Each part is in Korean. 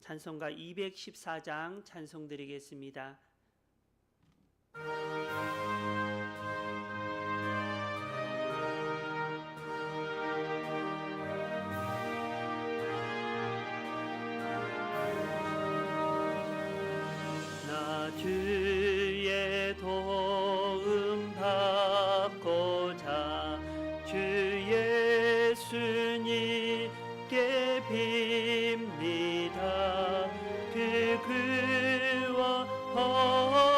찬송가 214장 찬송 드리겠습니다. 그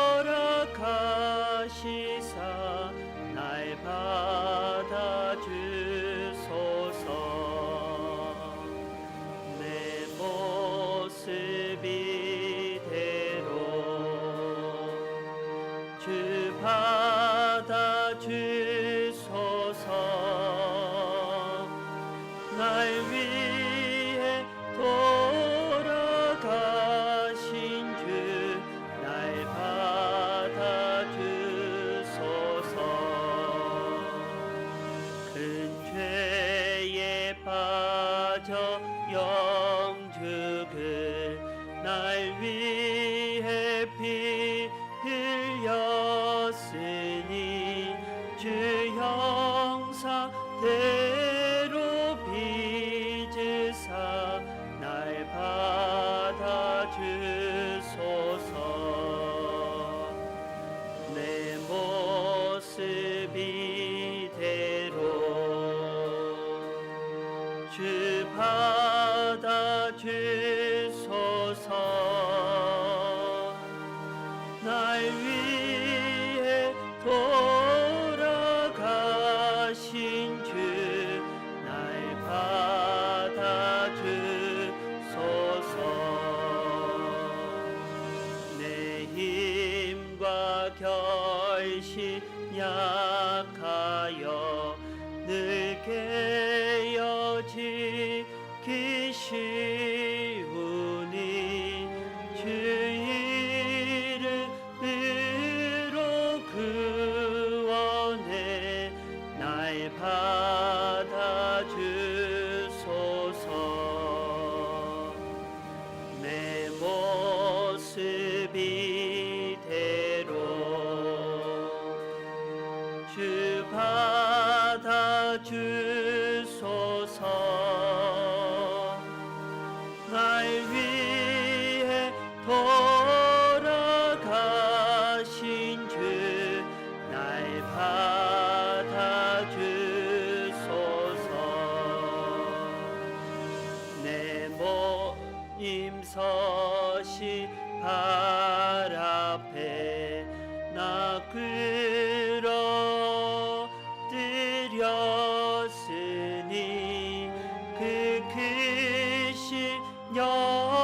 그 크신 역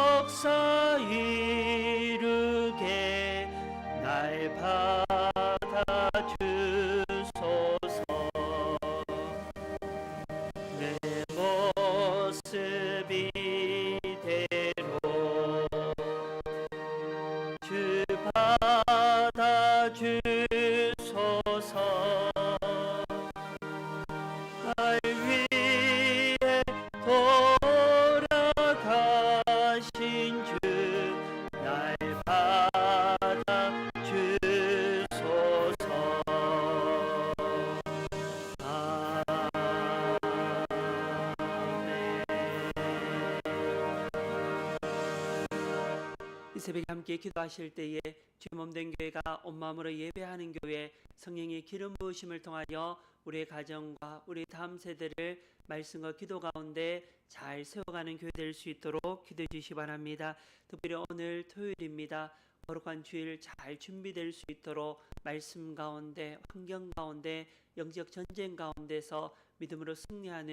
새벽에 함께 기도하실 때에 주의 몸된 교회가 온 마음으로 예배하는 교회 성령의 기름 부으심을 통하여 우리의 가정과 우리 다음 세대를 말씀과 기도 가운데 잘 세워가는 교회 될 수 있도록 기도해 주시기 바랍니다. 특별히 오늘 토요일입니다. 거룩한 주일 잘 준비될 수 있도록 말씀 가운데 환경 가운데 영적 전쟁 가운데서 믿음으로 승리하는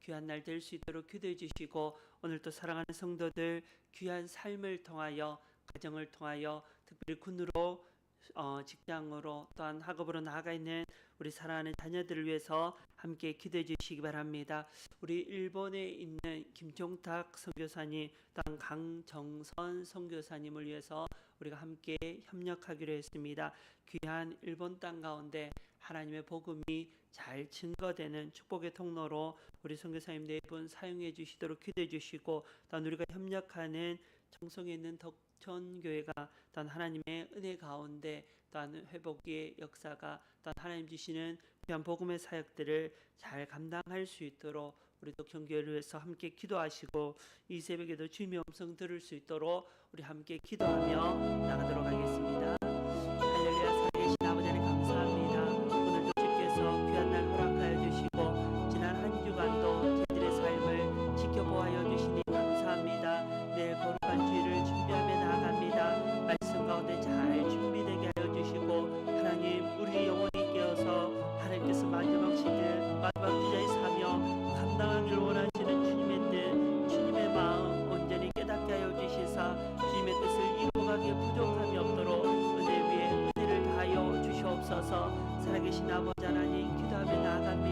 귀한 날 될 수 있도록 기도해 주시고 오늘 또 사랑하는 성도들 귀한 삶을 통하여 가정을 통하여 특별히 군으로 어, 직장으로 또한 학업으로 나아가 있는 우리 사랑하는 자녀들을 위해서 함께 기도해 주시기 바랍니다. 우리 일본에 있는 김종탁 선교사님, 또한 강정선 선교사님을 위해서 우리가 함께 협력하기로 했습니다. 귀한 일본 땅 가운데 하나님의 복음이 잘 증거되는 축복의 통로로 우리 선교사님 네 분 사용해 주시도록 기도해 주시고 또한 우리가 협력하는 청송에 있는 덕천 교회가 또한 하나님의 은혜 가운데 또한 회복의 역사가 또한 하나님 주시는 귀한 복음의 사역들을 잘 감당할 수 있도록 우리 덕천 교회를 위해서 함께 기도하시고 이 새벽에도 주님의 음성 들을 수 있도록 우리 함께 기도하며 나가도록 하겠습니다.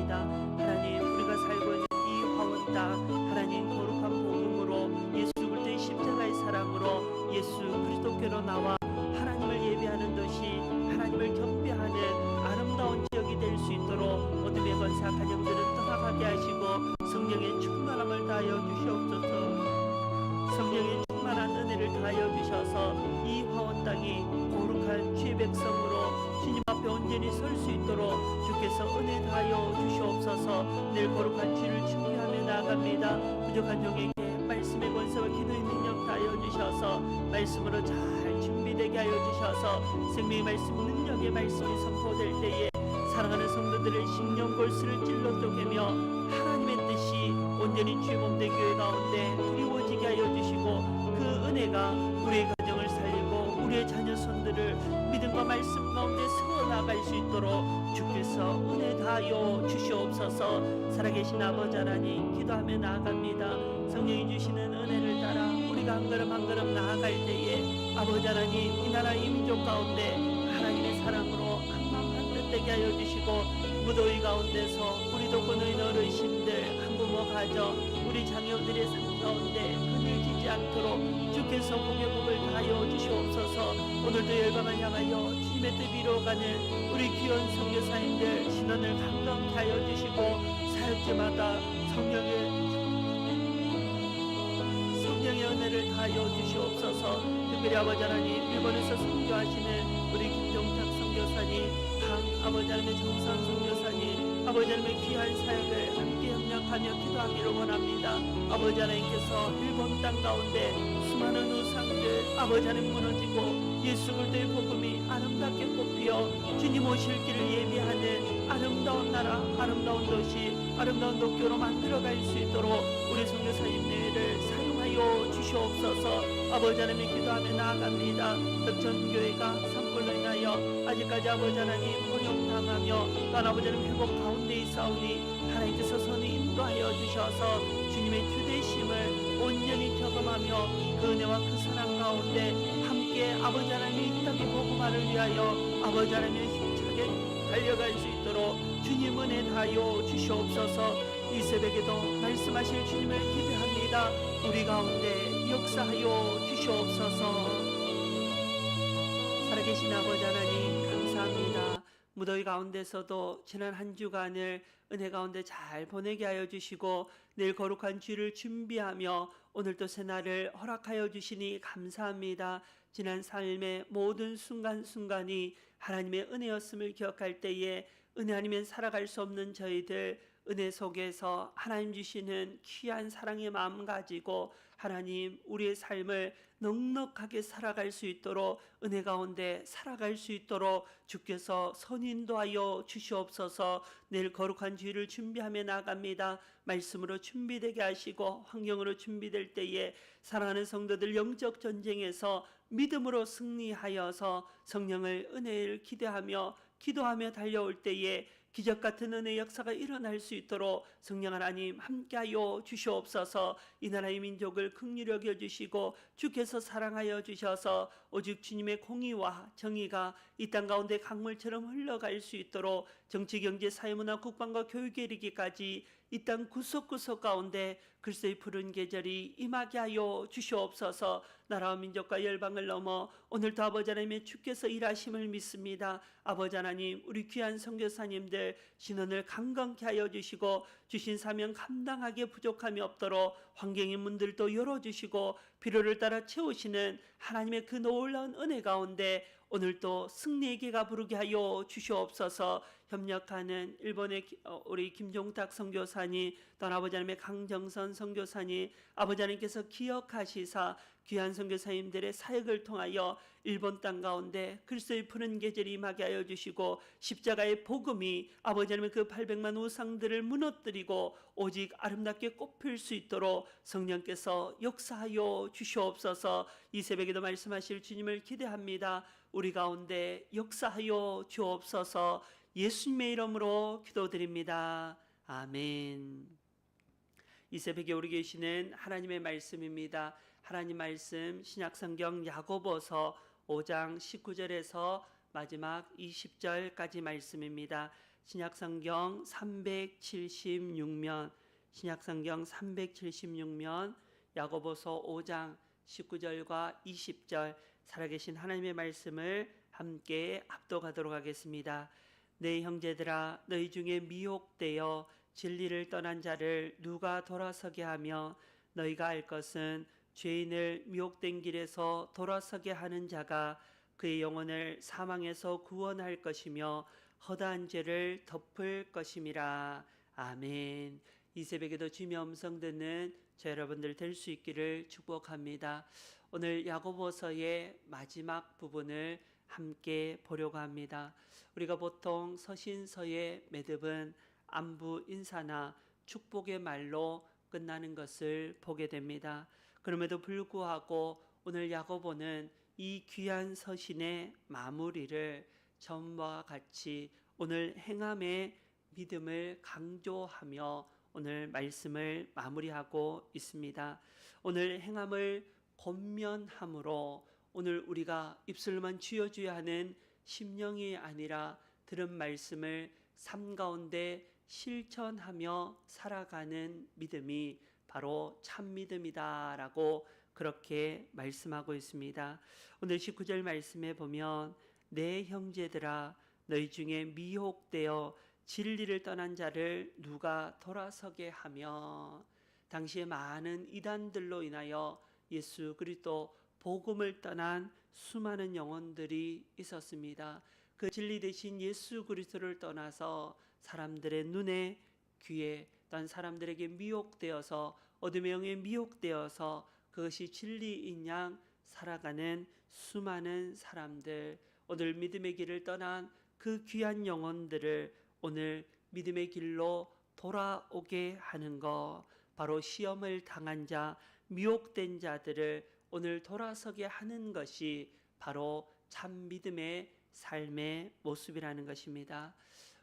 나아갑니다. 하나님 우리가 살고 있는 이 화원 땅 주셔서. 말씀으로 잘 준비되게 하여 주셔서 생명의 말씀 능력의 말씀이 선포될 때에 사랑하는 성도들의 심령 골수를 찔러 쪼개며 하나님의 뜻이 온전히 주의 몸된 교회 가운데 그리워지게 하여 주시고 그 은혜가 우리의 가정을 살리고 우리의 자녀 손들을 믿음과 말씀 가운데 세워나갈 수 있도록 주께서 은혜 다하여 주시옵소서. 살아계신 아버지 하나님 기도하며 나아갑니다. 성령이 주시는 은혜를 따라 우리가 한 걸음 한 걸음 나아갈 때에 아버지 하나님 이 나라 이 민족 가운데 하나님의 사랑으로 한마음 한뜻 되게 하여 주시고 무더위 가운데서 우리 돕고는 어르신들 한부모 가정 우리 자녀들의 삶 가운데 그늘지지 않도록 주께서 복의 복을 다하여 주시옵소서. 오늘도 열방을 향하여 주님의 뜻 이루어가는 우리 귀한 선교사님들 신원을 강건케 하여 주시고 사역제마다 성령의 성령의 은혜를 다하여 주시옵소서. 특별히 아버지 하나님 일본에서 선교하시는 우리 김종탁 선교사님 강 아버지 하나님의 정선 선교사님 아버지 하나님의 귀한 사역을 함께 협력하며 기도하기를 원합니다. 아버지 하나님께서 일본 땅 가운데 수많은 우상들 아버지 하나님 무너지고 예수 그리스도의 복음이 아름답게 꽃피어 주님 오실 길을 예비하는 아름다운 나라 아름다운 도시 아름다운 도교로 만들어갈 수 있도록 우리 선교사님들을 사용 하여 주시옵소서. 아버지 하나님 기도하며 나아갑니다. 덕천교회가 산불로 인하여 아직까지 아버지 하나님 혼용당하며 또 아버지 하나님 회복 가운데 있사오니 하나님께서 선히 인도하여 주셔서 주님의 주대심을 온전히 경험하며 그 은혜와 그 사랑 가운데 함께 아버지 하나님의 이 땅의 복음화를 위하여 아버지 하나님의 힘차게 달려갈 수 있도록 주님 은혜 다하여 주시옵소서. 이 새벽에도 말씀하실 주님을 기대 합니다. 우리 가운데 역사하여 주시옵소서. 살아계신 아버지 하나님 감사합니다. 무더위 가운데서도 지난 한 주간을 은혜 가운데 잘 보내게 하여 주시고 내일 거룩한 주를 준비하며 오늘도 새날을 허락하여 주시니 감사합니다. 지난 삶의 모든 순간순간이 하나님의 은혜였음을 기억할 때에 은혜 아니면 살아갈 수 없는 저희들 은혜 속에서 하나님 주시는 귀한 사랑의 마음 가지고 하나님 우리의 삶을 넉넉하게 살아갈 수 있도록 은혜 가운데 살아갈 수 있도록 주께서 선인도하여 주시옵소서 내일 거룩한 주일을 준비하며 나갑니다. 말씀으로 준비되게 하시고 환경으로 준비될 때에 사랑하는 성도들 영적 전쟁에서 믿음으로 승리하여서 성령을 은혜를 기대하며 기도하며 달려올 때에 기적 같은 은혜 역사가 일어날 수 있도록 성령 하나님 함께하여 주시옵소서. 이 나라의 민족을 긍휼히 여겨 주시고 주께서 사랑하여 주셔서 오직 주님의 공의와 정의가 이 땅 가운데 강물처럼 흘러갈 수 있도록 정치 경제 사회문화 국방과 교육에 이르기까지 이 땅 구석구석 가운데 글쎄의 푸른 계절이 임하게 하여 주시옵소서. 나라와 민족과 열방을 넘어 오늘도 아버지 하나님의 주께서 일하심을 믿습니다. 아버지 하나님 우리 귀한 선교사님들 신원을 강건케 하여 주시고 주신 사명 감당하게 부족함이 없도록 환경의 문들도 열어주시고 필요를 따라 채우시는 하나님의 그 놀라운 은혜 가운데 오늘도 승리의 개가 부르게 하여 주시옵소서. 협력하는 일본의 기- 어, 우리 김종탁 선교사님 또 아버지 하나님의 강정선 선교사님 아버지 하나님께서 기억하시사 귀한 선교사님들의 사역을 통하여 일본 땅 가운데 그리스도의 푸른 계절이 임하게 하여 주시고 십자가의 복음이 아버지 하나님의 그 800만 우상들을 무너뜨리고 오직 아름답게 꽃필 수 있도록 성령께서 역사하여 주시옵소서. 이 새벽에도 말씀하실 주님을 기대합니다. 우리 가운데 역사하여 주옵소서. 예수님의 이름으로 기도드립니다. 아멘. 이 새벽에 우리 계시는 하나님의 말씀입니다. 하나님 말씀 신약 성경 야고보서 5장 19절에서 마지막 20절까지 말씀입니다. 신약 성경 376면 신약 성경 376면 야고보서 5장 19절과 20절 살아계신 하나님의 말씀을 함께 합독하도록 하겠습니다. 내 형제들아 너희 중에 미혹되어 진리를 떠난 자를 누가 돌아서게 하며 너희가 알 것은 죄인을 미혹된 길에서 돌아서게 하는 자가 그의 영혼을 사망에서 구원할 것이며 허다한 죄를 덮을 것임이라 아멘. 이 새벽에도 주님의 음성 듣는 저 여러분들 될 수 있기를 축복합니다. 오늘 야고보서의 마지막 부분을 함께 보려고 합니다. 우리가 보통 서신서의 매듭은 안부 인사나 축복의 말로 끝나는 것을 보게 됩니다. 그럼에도 불구하고 오늘 야고보는 이 귀한 서신의 마무리를 전과 같이 오늘 행함의 믿음을 강조하며 오늘 말씀을 마무리하고 있습니다. 오늘 행함을 권면함으로 오늘 우리가 입술만 쥐어줘야 하는 심령이 아니라 들은 말씀을 삶 가운데 실천하며 살아가는 믿음이 바로 참 믿음이다라고 그렇게 말씀하고 있습니다. 오늘 19절 말씀에 보면 내 형제들아 너희 중에 미혹되어 진리를 떠난 자를 누가 돌아서게 하며 당시에 많은 이단들로 인하여 예수 그리스도 복음을 떠난 수많은 영혼들이 있었습니다. 그 진리 대신 예수 그리스도를 떠나서 사람들의 눈에 귀에 또한 사람들에게 미혹되어서 어둠의 영에 미혹되어서 그것이 진리인 양 살아가는 수많은 사람들 오늘 믿음의 길을 떠난 그 귀한 영혼들을 오늘 믿음의 길로 돌아오게 하는 것 바로 시험을 당한 자 미혹된 자들을 오늘 돌아서게 하는 것이 바로 참 믿음의 삶의 모습이라는 것입니다.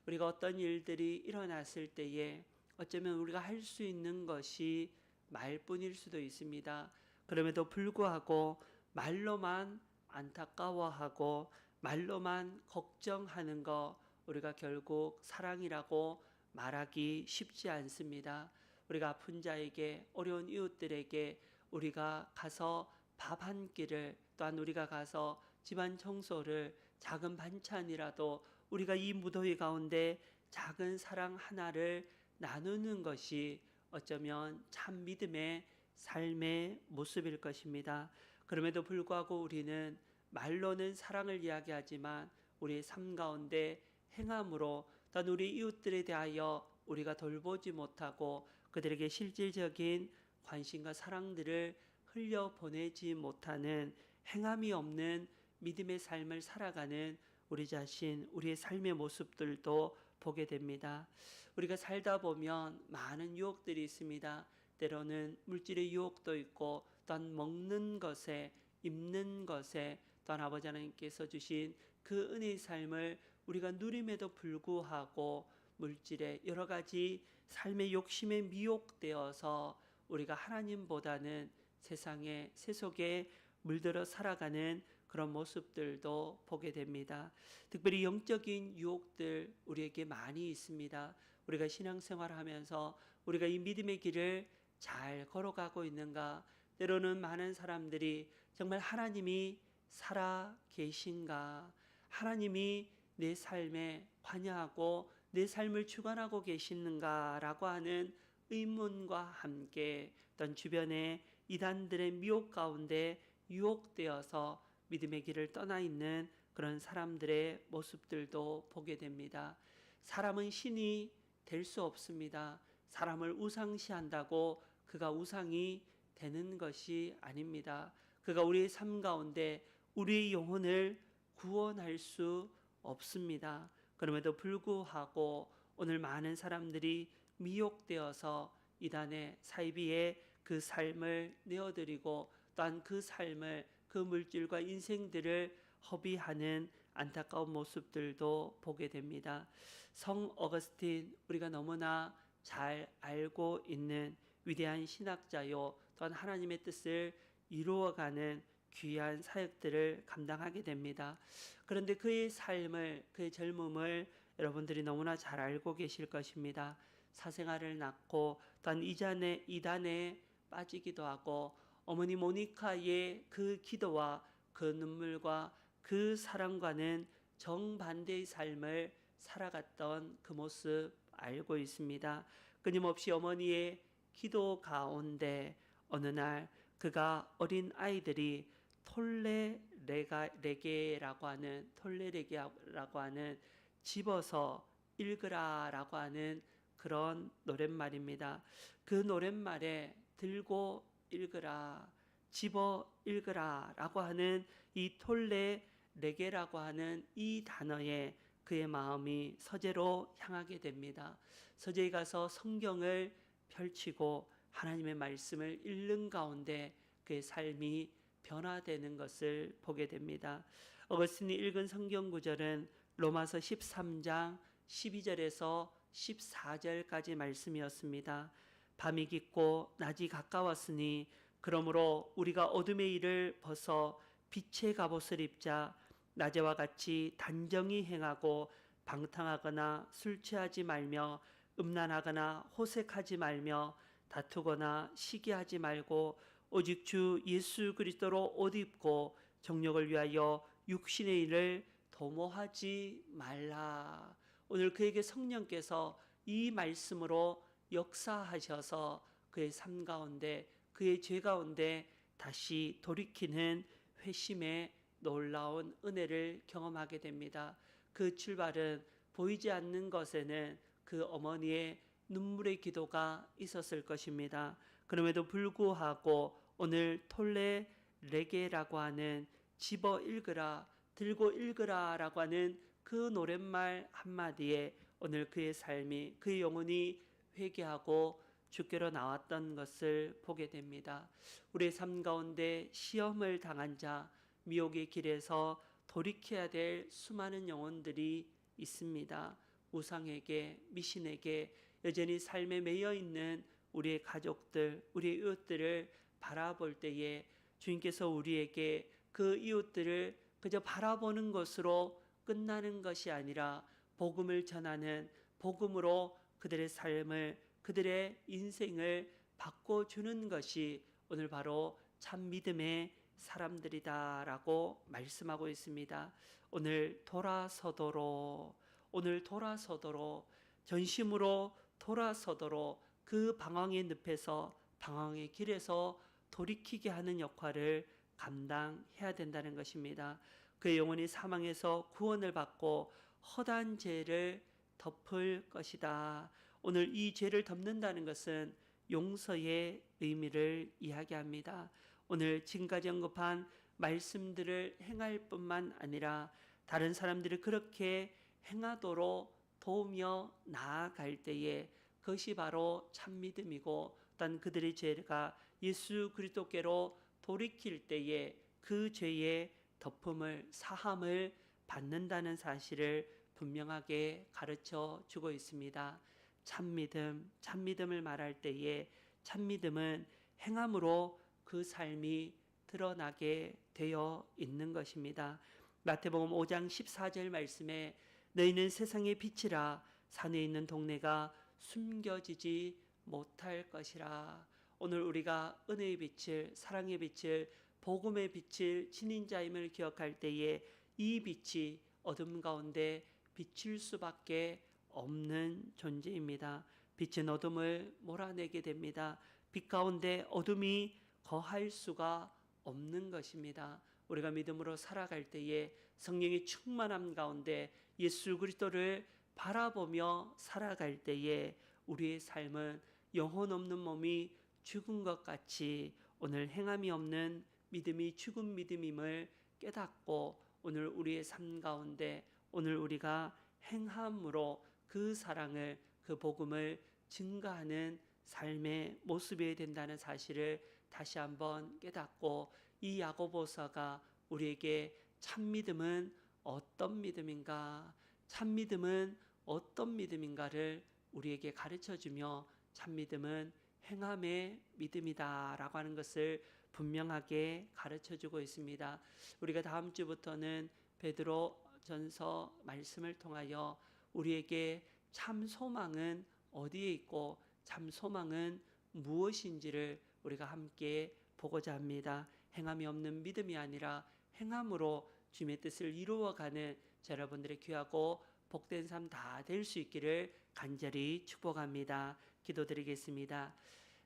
우리가 어떤 일들이 일어났을 때에 어쩌면 우리가 할 수 있는 것이 말뿐일 수도 있습니다. 그럼에도 불구하고 말로만 안타까워하고 말로만 걱정하는 거 우리가 결국 사랑이라고 말하기 쉽지 않습니다. 우리가 아픈 자에게 어려운 이웃들에게 우리가 가서 밥 한 끼를 또한 우리가 가서 집안 청소를 작은 반찬이라도 우리가 이 무더위 가운데 작은 사랑 하나를 나누는 것이 어쩌면 참 믿음의 삶의 모습일 것입니다. 그럼에도 불구하고 우리는 말로는 사랑을 이야기하지만 우리의 삶 가운데 행함으로 또한 우리 이웃들에 대하여 우리가 돌보지 못하고 그들에게 실질적인 관심과 사랑들을 흘려 보내지 못하는 행함이 없는 믿음의 삶을 살아가는 우리 자신, 우리의 삶의 모습들도 보게 됩니다. 우리가 살다 보면 많은 유혹들이 있습니다. 때로는 물질의 유혹도 있고 또한 먹는 것에 입는 것에 또한 아버지 하나님께서 주신 그 은혜의 삶을 우리가 누림에도 불구하고 물질의 여러 가지 삶의 욕심에 미혹되어서 우리가 하나님보다는 세상의 세속에 물들어 살아가는 그런 모습들도 보게 됩니다. 특별히 영적인 유혹들 우리에게 많이 있습니다. 우리가 신앙생활을 하면서 우리가 이 믿음의 길을 잘 걸어가고 있는가? 때로는 많은 사람들이 정말 하나님이 살아 계신가? 하나님이 내 삶에 관여하고 내 삶을 주관하고 계시는가라고 하는 의문과 함께 어떤 주변의 이단들의 미혹 가운데 유혹되어서 믿음의 길을 떠나 있는 그런 사람들의 모습들도 보게 됩니다. 사람은 신이 될 수 없습니다. 사람을 우상시한다고 그가 우상이 되는 것이 아닙니다. 그가 우리의 삶 가운데 우리의 영혼을 구원할 수 없습니다. 그럼에도 불구하고 오늘 많은 사람들이 미혹되어서 이단의 사이비의 그 삶을 내어드리고 또한 그 삶을 그 물질과 인생들을 허비하는 안타까운 모습들도 보게 됩니다. 성 어거스틴 우리가 너무나 잘 알고 있는 위대한 신학자요 또한 하나님의 뜻을 이루어가는 귀한 사역들을 감당하게 됩니다. 그런데 그의 삶을 그의 젊음을 여러분들이 너무나 잘 알고 계실 것입니다. 사생아를 낳고 또한 이단에 이단에 빠지기도 하고 어머니 모니카의 그 기도와 그 눈물과 그 사랑과는 정반대의 삶을 살아갔던 그 모습 알고 있습니다. 끊임없이 어머니의 기도 가운데 어느 날 그가 어린 아이들이 톨레 레가 레게라고 하는 톨레 레게라고 하는 집어서 읽으라라고 하는 그런 노랫말입니다. 그 노랫말에 들고 읽으라 집어 읽으라라고 하는 이 톨레 레게라고 하는 이 단어에 그의 마음이 서재로 향하게 됩니다. 서재에 가서 성경을 펼치고 하나님의 말씀을 읽는 가운데 그의 삶이 변화되는 것을 보게 됩니다. 어거스틴이 읽은 성경 구절은 로마서 13장 12절에서 14절까지 말씀이었습니다. 밤이 깊고 낮이 가까웠으니 그러므로 우리가 어둠의 일을 벗어 빛의 갑옷을 입자 낮에와 같이 단정히 행하고 방탕하거나 술 취하지 말며 음란하거나 호색하지 말며 다투거나 시기하지 말고 오직 주 예수 그리스도로 옷 입고 정력을 위하여 육신의 일을 도모하지 말라. 오늘 그에게 성령께서 이 말씀으로 역사하셔서 그의 삶 가운데 그의 죄 가운데 다시 돌이키는 회심의 놀라운 은혜를 경험하게 됩니다. 그 출발은 보이지 않는 것에는 그 어머니의 눈물의 기도가 있었을 것입니다. 그럼에도 불구하고 오늘 톨레 레게라고 하는 집어 읽으라 들고 읽으라 라고 하는 그 노랫말 한마디에 오늘 그의 삶이 그의 영혼이 회개하고 주께로 나왔던 것을 보게 됩니다. 우리의 삶 가운데 시험을 당한 자, 미혹의 길에서 돌이켜야 될 수많은 영혼들이 있습니다. 우상에게, 미신에게 여전히 삶에 매여 있는 우리의 가족들, 우리의 이웃들을 바라볼 때에 주님께서 우리에게 그 이웃들을 그저 바라보는 것으로 끝나는 것이 아니라 복음을 전하는 복음으로 그들의 삶을 그들의 인생을 바꿔 주는 것이 오늘 바로 참 믿음의 사람들이다라고 말씀하고 있습니다. 오늘 돌아서도록 오늘 돌아서도록 전심으로 돌아서도록 그 방황의 늪에서 방황의 길에서 돌이키게 하는 역할을 감당해야 된다는 것입니다. 그의 영혼이 사망에서 구원을 받고 허단 죄를 덮을 것이다. 오늘 이 죄를 덮는다는 것은 용서의 의미를 이야기합니다. 오늘 지금까지 언급한 말씀들을 행할 뿐만 아니라 다른 사람들이 그렇게 행하도록 도우며 나아갈 때에 그것이 바로 참 믿음이고 또한 그들의 죄가 예수 그리스도께로 돌이킬 때에 그 죄의 덮음을 사함을 받는다는 사실을 분명하게 가르쳐 주고 있습니다. 참 믿음, 참 믿음을 말할 때에 참 믿음은 행함으로 그 삶이 드러나게 되어 있는 것입니다. 마태복음 5장 14절 말씀에 너희는 세상의 빛이라 산에 있는 동네가 숨겨지지 못할 것이라. 오늘 우리가 은혜의 빛을 사랑의 빛을 복음의 빛을 지닌 자임을 기억할 때에 이 빛이 어둠 가운데 비칠 수밖에 없는 존재입니다. 빛은 어둠을 몰아내게 됩니다. 빛 가운데 어둠이 거할 수가 없는 것입니다. 우리가 믿음으로 살아갈 때에 성령의 충만함 가운데 예수 그리스도를 바라보며 살아갈 때에 우리의 삶은 영혼 없는 몸이 죽은 것 같이 오늘 행함이 없는 믿음이 죽은 믿음임을 깨닫고 오늘 우리의 삶 가운데 오늘 우리가 행함으로 그 사랑을 그 복음을 증가하는 삶의 모습이 된다는 사실을 다시 한번 깨닫고 이 야고보서가 우리에게 참 믿음은 어떤 믿음인가 참 믿음은 어떤 믿음인가를 우리에게 가르쳐 주며 참 믿음은 행함의 믿음이다라고 하는 것을 분명하게 가르쳐 주고 있습니다. 우리가 다음 주부터는 베드로 전서 말씀을 통하여 우리에게 참 소망은 어디에 있고 참 소망은 무엇인지를 우리가 함께 보고자 합니다. 행함이 없는 믿음이 아니라 행함으로 주님의 뜻을 이루어가는 자, 여러분들의 귀하고 복된 삶 다 될 수 있기를 간절히 축복합니다. 기도드리겠습니다.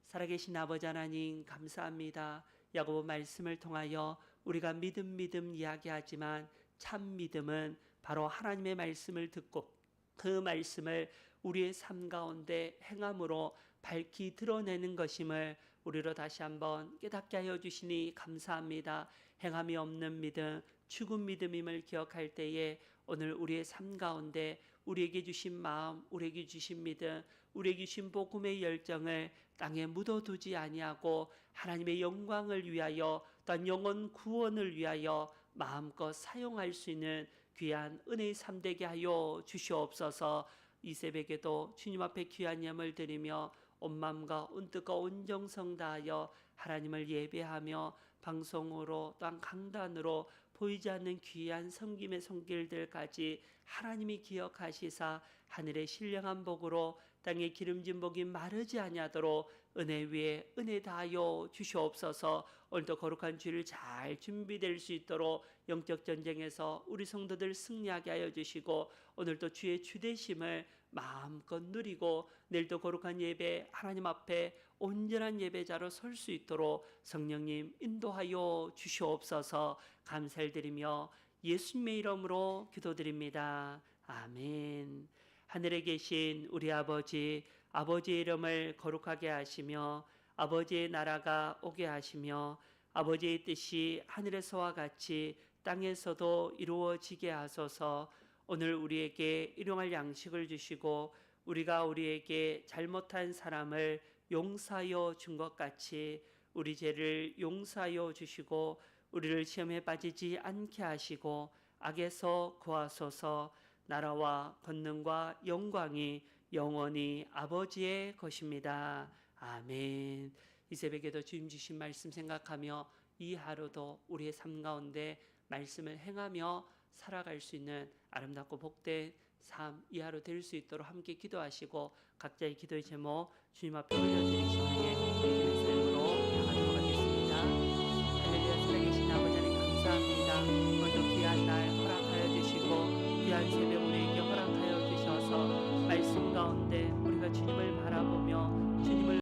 살아계신 아버지 하나님 감사합니다. 야고보 말씀을 통하여 우리가 믿음 믿음 이야기하지만 참 믿음은 바로 하나님의 말씀을 듣고 그 말씀을 우리의 삶 가운데 행함으로 밝히 드러내는 것임을 우리로 다시 한번 깨닫게 하여 주시니 감사합니다. 행함이 없는 믿음, 죽은 믿음임을 기억할 때에 오늘 우리의 삶 가운데 우리에게 주신 마음, 우리에게 주신 믿음, 우리에게 주신 복음의 열정을 땅에 묻어두지 아니하고 하나님의 영광을 위하여 또한 영혼 구원을 위하여 마음껏 사용할 수 있는 귀한 은혜의 삶 되게 하여 주시옵소서. 이 새벽에도 주님 앞에 귀한 예물 드리며 온 마음과 온온 정성 다하여 하나님을 예배하며 방송으로 또한 강단으로 보이지 않는 귀한 섬김의 손길들까지 하나님이 기억하시사 하늘의 신령한 복으로 땅의 기름진 복이 마르지 아니하도록 은혜 위에 은혜 다하여 주시옵소서. 오늘도 거룩한 주를 잘 준비될 수 있도록 영적 전쟁에서 우리 성도들 승리하게 하여 주시고 오늘도 주의 주대심을 마음껏 누리고 내일도 거룩한 예배 하나님 앞에 온전한 예배자로 설 수 있도록 성령님 인도하여 주시옵소서 감사를 드리며 예수님의 이름으로 기도드립니다. 아멘. 하늘에 계신 우리 아버지 아버지의 이름을 거룩하게 하시며 아버지의 나라가 오게 하시며 아버지의 뜻이 하늘에서와 같이 땅에서도 이루어지게 하소서 오늘 우리에게 일용할 양식을 주시고 우리가 우리에게 잘못한 사람을 용서하여 준 것 같이 우리 죄를 용서하여 주시고 우리를 시험에 빠지지 않게 하시고 악에서 구하소서 나라와 권능과 영광이 영원히 아버지의 것입니다. 아멘. 이 새벽에도 주님 주신 말씀 생각하며 이 하루도 우리의 삶 가운데 말씀을 행하며 살아갈 수 있는 아름답고 복된 삶 이하로 될 수 있도록 함께 기도하시고 각자의 기도의 제목 주님 앞에 올려드리시는 게 믿음의 삶으로